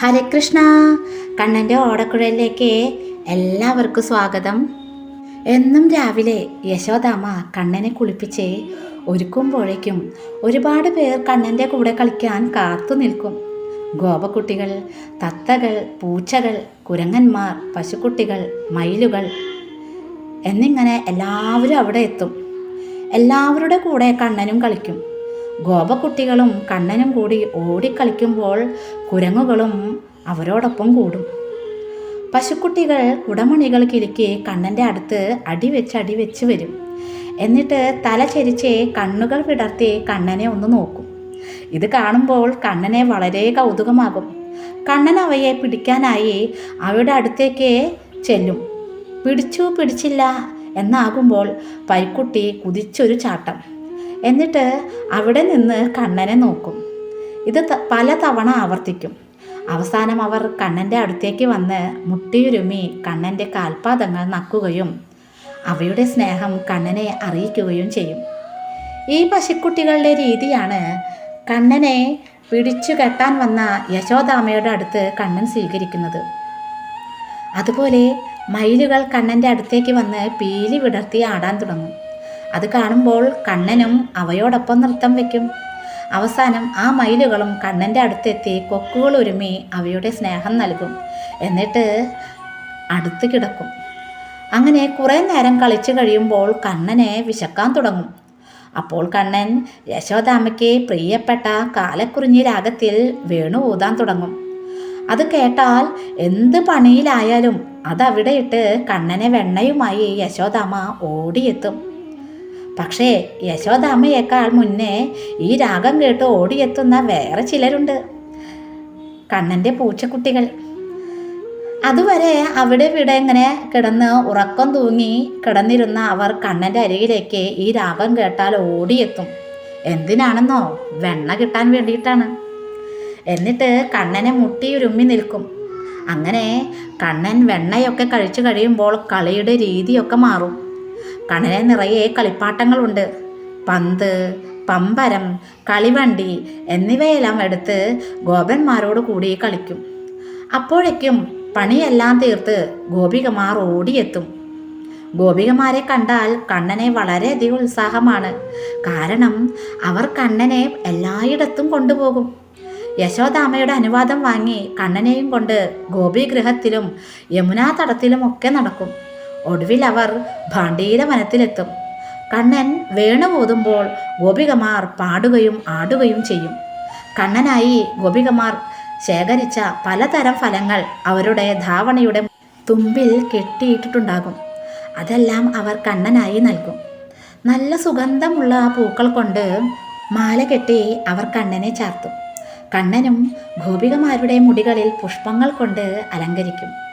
ഹരകൃഷ്ണ കണ്ണന്റെ ഓടക്കുഴലിലേക്ക് എല്ലാവർക്കും സ്വാഗതം. എന്നും രാവിലെ യശോദാമ കണ്ണനെ കുളിപ്പിച്ച് ഒരുക്കുമ്പോഴേക്കും ഒരുപാട് പേർ കണ്ണന്റെ കൂടെ കളിക്കാൻ കാത്തു നിൽക്കും. ഗോപക്കുട്ടികൾ തത്തകൾ പൂച്ചകൾ കുരങ്ങന്മാർ പശുക്കുട്ടികൾ മയിലുകൾ എന്നിങ്ങനെ എല്ലാവരും അവിടെ എത്തും. എല്ലാവരുടെ കൂടെ കണ്ണനും കളിക്കും. ഗോപക്കുട്ടികളും കണ്ണനും കൂടി ഓടിക്കളിക്കുമ്പോൾ കുരങ്ങുകളും അവരോടൊപ്പം കൂടും. പശുക്കുട്ടികൾ കുടമണികൾ കണ്ണന്റെ അടുത്ത് അടിവെച്ച് അടിവെച്ച് വരും. എന്നിട്ട് തല ചരിച്ച് കണ്ണുകൾ വിടർത്തി കണ്ണനെ ഒന്ന് നോക്കും. ഇത് കാണുമ്പോൾ കണ്ണനെ വളരെ കൗതുകമാകും. കണ്ണൻ അവയെ പിടിക്കാനായി അവയുടെ അടുത്തേക്ക് ചെല്ലും. പിടിച്ചു പിടിച്ചില്ല എന്നാകുമ്പോൾ പൈക്കുട്ടി കുതിച്ചൊരു ചാട്ടം. എന്നിട്ട് അവിടെ നിന്ന് കണ്ണനെ നോക്കും. ഇത് പല തവണ ആവർത്തിക്കും. അവസാനം അവർ കണ്ണന്റെ അടുത്തേക്ക് വന്ന് മുട്ടിയുരുമി കണ്ണന്റെ കാൽപാദങ്ങൾ നക്കുകയും അവയുടെ സ്നേഹം കണ്ണനെ അറിയിക്കുകയും ചെയ്യും. ഈ പശുക്കുട്ടികളുടെ രീതിയാണ് കണ്ണനെ പിടിച്ചു കെട്ടാൻ വന്ന യശോദാമയുടെ അടുത്ത് കണ്ണൻ സ്വീകരിക്കുന്നത്. അതുപോലെ മയിലുകൾ കണ്ണന്റെ അടുത്തേക്ക് വന്ന് പീലി വിടർത്തി ആടാൻ തുടങ്ങും. അത് കാണുമ്പോൾ കണ്ണനും അവയോടൊപ്പം നൃത്തം വയ്ക്കും അവസാനം ആ മയിലുകളും കണ്ണന്റെ അടുത്തെത്തി കൊക്കുകൾ ഒരുമി അവയുടെ സ്നേഹം നൽകും. എന്നിട്ട് അടുത്ത് കിടക്കും. അങ്ങനെ കുറേ നേരം കളിച്ചു കഴിയുമ്പോൾ കണ്ണനെ വിശക്കാൻ തുടങ്ങും. അപ്പോൾ കണ്ണൻ യശോദാമയ്ക്ക് പ്രിയപ്പെട്ട കാലക്കുറിഞ്ഞി രാഗത്തിൽ വേണു ഊതാൻ തുടങ്ങും. അത് കേട്ടാൽ എന്ത് പണിയിലായാലും അതവിടെ ഇട്ട് കണ്ണനെ വെണ്ണയുമായി യശോദാമ ഓടിയെത്തും. പക്ഷേ യശോദാമ്മയേക്കാൾ മുന്നേ ഈ രാഗം കേട്ട് ഓടിയെത്തുന്ന വേറെ ചിലരുണ്ട്. കണ്ണന്റെ പൂച്ചക്കുട്ടികൾ. അതുവരെ അവിടെ ഇവിടെ ഇങ്ങനെ കിടന്ന് ഉറക്കം തൂങ്ങി കിടന്നിരുന്ന അവർ കണ്ണന്റെ അരികിലേക്ക് ഈ രാഗം കേട്ടാൽ ഓടിയെത്തും. എന്തിനാണെന്നോ? വെണ്ണ കിട്ടാൻ വേണ്ടിയിട്ടാണ്. എന്നിട്ട് കണ്ണനെ മുട്ടി മുട്ടിയുരുമ്മി നിൽക്കും. അങ്ങനെ കണ്ണൻ വെണ്ണയൊക്കെ കഴിച്ചു കഴിയുമ്പോൾ കളിയുടെ രീതിയൊക്കെ മാറും. കണ്ണനെ നിറയെ കളിപ്പാട്ടങ്ങളുണ്ട്. പന്ത് പമ്പരം കളിവണ്ടി എന്നിവയെല്ലാം എടുത്ത് ഗോപന്മാരോട് കൂടി കളിക്കും. അപ്പോഴേക്കും പണിയെല്ലാം തീർത്ത് ഗോപികമാർ ഓടിയെത്തും. ഗോപികമാരെ കണ്ടാൽ കണ്ണനെ വളരെയധികം ഉത്സാഹമാണ്. കാരണം അവർ കണ്ണനെ എല്ലായിടത്തും കൊണ്ടുപോകും. യശോദാമയുടെ അനുവാദം വാങ്ങി കണ്ണനെയും കൊണ്ട് ഗോപീഗൃഹത്തിലും യമുനാ തടത്തിലും ഒക്കെ നടക്കും. ഒടുവിൽ അവർ ഭാണ്ഡീര വനത്തിലെത്തും. കണ്ണൻ വേണുപോതുമ്പോൾ ഗോപികമാർ പാടുകയും ആടുകയും ചെയ്യും. കണ്ണനായി ഗോപികമാർ ശേഖരിച്ച പലതരം ഫലങ്ങൾ അവരുടെ ധാവണയുടെ തുമ്പിൽ കെട്ടിയിട്ടിട്ടുണ്ടാകും. അതെല്ലാം അവർ കണ്ണനായി നൽകും. നല്ല സുഗന്ധമുള്ള പൂക്കൾ കൊണ്ട് മാല കെട്ടി അവർ കണ്ണനെ ചാർത്തും. കണ്ണനും ഗോപികമാരുടെ മുടികളിൽ പുഷ്പങ്ങൾ കൊണ്ട് അലങ്കരിക്കും.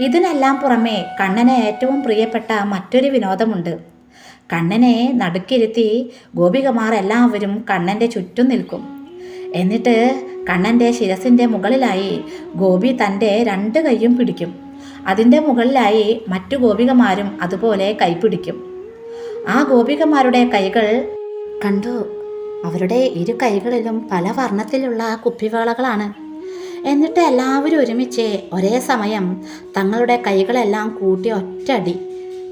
ഇതിനെല്ലാം പുറമെ കണ്ണന് ഏറ്റവും പ്രിയപ്പെട്ട മറ്റൊരു വിനോദമുണ്ട്. കണ്ണനെ നടുക്കിരുത്തി ഗോപികമാർ എല്ലാവരും കണ്ണന്റെ ചുറ്റും നിൽക്കും. എന്നിട്ട് കണ്ണന്റെ ശിരസിന്റെ മുകളിലായി ഗോപി തന്റെ രണ്ട് കൈയും പിടിക്കും. അതിന്റെ മുകളിലായി മറ്റു ഗോപികമാരും അതുപോലെ കൈപിടിക്കും ആ ഗോപികമാരുടെ കൈകൾ കണ്ടു? അവരുടെ ഇരു കൈകളിലും പല വർണത്തിലുള്ള കുപ്പിവാളകളാണ്. എന്നിട്ട് എല്ലാവരും ഒരുമിച്ച് ഒരേ സമയം തങ്ങളുടെ കൈകളെല്ലാം കൂട്ടി ഒറ്റടി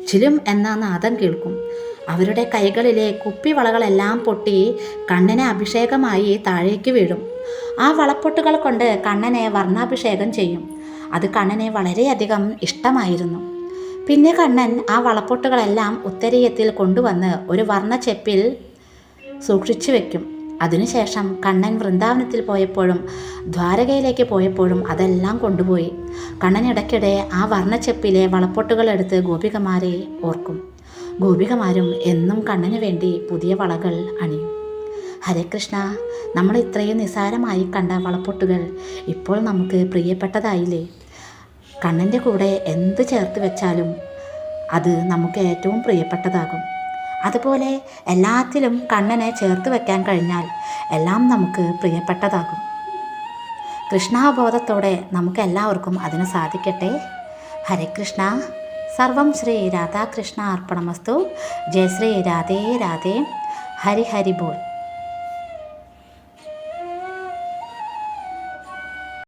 ചിലും എന്ന നാദം കേൾക്കും. അവരുടെ കൈകളിലെ കുപ്പിവളകളെല്ലാം പൊട്ടി കണ്ണനെ അഭിഷേകമായി താഴേക്ക് വീഴും. ആ വളപ്പൊട്ടുകൾ കൊണ്ട് കണ്ണനെ വർണാഭിഷേകം ചെയ്യും. അത് കണ്ണനെ വളരെയധികം ഇഷ്ടമായിരുന്നു. പിന്നെ കണ്ണൻ ആ വളപ്പൊട്ടുകളെല്ലാം ഉത്തരീയത്തിൽ കൊണ്ടുവന്ന് ഒരു വർണച്ചെപ്പിൽ സൂക്ഷിച്ചു വെക്കും അതിനുശേഷം കണ്ണൻ വൃന്ദാവനത്തിൽ പോയപ്പോഴും ദ്വാരകയിലേക്ക് പോയപ്പോഴും അതെല്ലാം കൊണ്ടുപോയി. കണ്ണൻ ഇടയ്ക്കിടെ ആ വർണച്ചെപ്പിലെ വളപ്പൊട്ടുകൾ എടുത്ത് ഗോപികമാരെ ഓർക്കും. ഗോപികമാരും എന്നും കണ്ണന് വേണ്ടി പുതിയ വളകൾ അണിയും. ഹരേ കൃഷ്ണ നമ്മൾ ഇത്രയും നിസാരമായി കണ്ട വളപ്പൊട്ടുകൾ ഇപ്പോൾ നമുക്ക് പ്രിയപ്പെട്ടതായില്ലേ? കണ്ണന്റെ കൂടെ എന്ത് ചേർത്ത് വെച്ചാലും അത് നമുക്ക് ഏറ്റവും പ്രിയപ്പെട്ടതാകും. അതുപോലെ എല്ലാത്തിലും കണ്ണനെ ചേർത്ത് വെക്കാൻ കഴിഞ്ഞാൽ എല്ലാം നമുക്ക് പ്രിയപ്പെട്ടതാകും. കൃഷ്ണാബോധത്തോടെ നമുക്ക് എല്ലാവർക്കും അതിന് സാധിക്കട്ടെ. ഹരേ കൃഷ്ണ. സർവം ശ്രീ രാധാകൃഷ്ണ അർപ്പണമസ്തു. ജയ ശ്രീ രാധേ രാധേ. ഹരി ബോൾ.